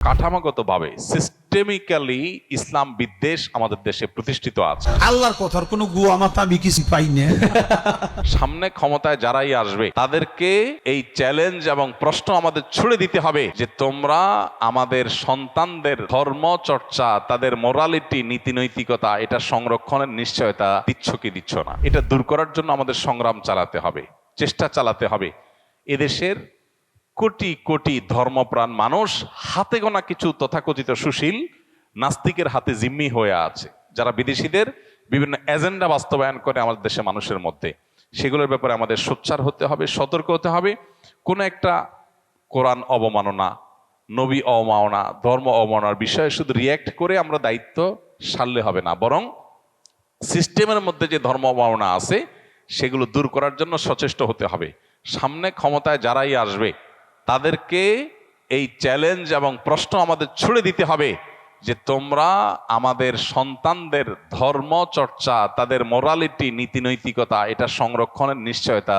কাঠামোগতভাবে সিস্টেমিক্যালি ইসলাম বিদ্বেষ আমাদের দেশে প্রতিষ্ঠিত আছে। আল্লাহর কথার কোনো গুয়া মাথা আমি কিছু পাই না। সামনে ক্ষমতায় যারাই আসবে তাদেরকে এই চ্যালেঞ্জ এবং প্রশ্ন আমাদের ছুড়ে দিতে হবে যে তোমরা আমাদের সন্তানদের ধর্ম চর্চা তাদের মোরালিটি নীতি নৈতিকতা এটা সংরক্ষণের নিশ্চয়তা দিচ্ছ কি দিচ্ছ না? এটা দূর করার জন্য আমাদের সংগ্রাম চালাতে হবে চেষ্টা চালাতে হবে। এদেশের কোটি কোটি ধর্মপ্রাণ মানুষ হাতে গোনা কিছু তথাকথিত সুশীল নাস্তিকের হাতে জিম্মি হয়ে আছে, যারা বিদেশিদের বিভিন্ন এজেন্ডা বাস্তবায়ন করে আমাদের দেশের মানুষের মধ্যে। সেগুলোর ব্যাপারে আমাদের সোচ্চার হতে হবে, সতর্ক হতে হবে। কোনো একটা কোরআন অবমাননা, নবী অবমাননা, ধর্ম অবমাননার বিষয়ে শুধু রিয়্যাক্ট করে আমরা দায়িত্ব সারলে হবে না, বরং সিস্টেমের মধ্যে যে ধর্ম অবমাননা আছে, সেগুলো দূর করার জন্য সচেষ্ট হতে হবে। সামনে ক্ষমতায় যারাই আসবে তাদেরকে এই চ্যালেঞ্জ এবং প্রশ্ন আমাদের ছুড়ে দিতে হবে যে তোমরা আমাদের সন্তানদের ধর্ম চর্চা, তাদের মোরালিটি নীতি নৈতিকতা এটা সংরক্ষণের নিশ্চয়তা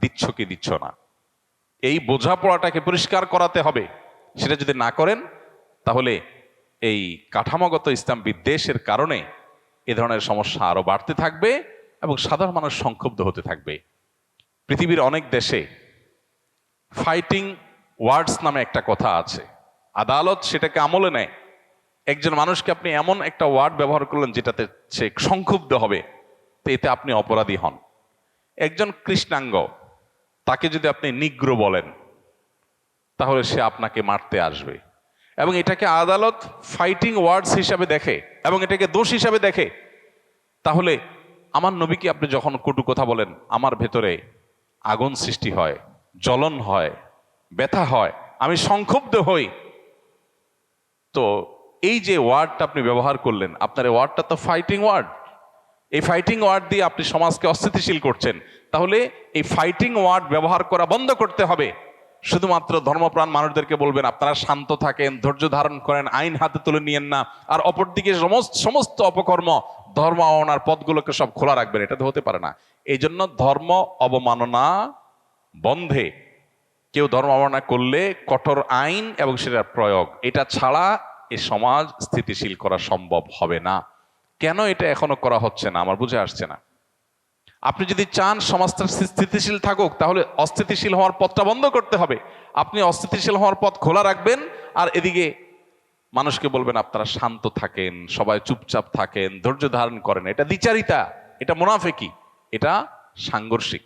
দিচ্ছ কি দিচ্ছ না? এই বোঝাপড়াটাকে পরিষ্কার করাতে হবে। সেটা যদি না করেন, তাহলে এই কাঠামোগত ইসলাম বিদ্বেষের কারণে এ ধরনের সমস্যা আরও বাড়তে থাকবে এবং সাধারণ মানুষ সংক্ষুব্ধ হতে থাকবে। পৃথিবীর অনেক দেশে ফাইটিং ওয়ার্ডস নামে একটা কথা আছে। আদালত সেটাকে আমলে নেয়। একজন মানুষকে আপনি এমন একটা ওয়ার্ড ব্যবহার করলেন যেটাতে সে সংক্ষুব্ধ হবে, তো এতে আপনি অপরাধী হন। একজন কৃষ্ণাঙ্গ, তাকে যদি আপনি নিগ্র বলেন, তাহলে সে আপনাকে মারতে আসবে। এবং এটাকে আদালত ফাইটিং ওয়ার্ডস হিসাবে দেখে এবং এটাকে দোষ হিসাবে দেখে, তাহলে আমার নবীকে আপনি যখন কটু কথা বলেন, আমার ভেতরে আগুন সৃষ্টি হয়। জ্বলন হয়, ব্যথা হয়, আমি সংক্ষুব্ধ হই। তো এই যে ওয়ার্ডটা আপনি ব্যবহার করলেন, আপনার এই ওয়ার্ডটা তো ফাইটিং ওয়ার্ড এই ফাইটিং ওয়ার্ড দিয়ে আপনি সমাজকে অস্থিতিশীল করছেন। তাহলে এই ফাইটিং ওয়ার্ড ব্যবহার করা বন্ধ করতে হবে। শুধুমাত্র ধর্মপ্রাণ মানুষদেরকে বলবেন, আপনারা শান্ত থাকেন, ধৈর্য ধারণ করেন, আইন হাতে তুলে নিয়েন না। আর অপরদিকে সমস্ত সমস্ত অপকর্ম, ধর্ম অবমাননার পথগুলোকে সব খোলা রাখবেন, এটা তো হতে পারে না। এই জন্য ধর্ম অবমাননা বন্ধে কেউ ধর্ম অবমাননা করলে কঠোর আইন এবং সেটার প্রয়োগ, এটা ছাড়া এ সমাজ স্থিতিশীল করা সম্ভব হবে না। কেন এটা এখনও করা হচ্ছে না? আমার বুঝে আসছে না। আপনি যদি চান সমাজটা স্থিতিশীল থাকুক, তাহলে অস্থিতিশীল হওয়ার পথটা বন্ধ করতে হবে। আপনি অস্থিতিশীল হওয়ার পথ খোলা রাখবেন আর এদিকে মানুষকে বলবেন, আপনারা শান্ত থাকেন, সবাই চুপচাপ থাকেন, ধৈর্য ধারণ করেন। এটা দ্বিচারিতা, এটা মুনাফেকি, এটা সাংঘর্ষিক।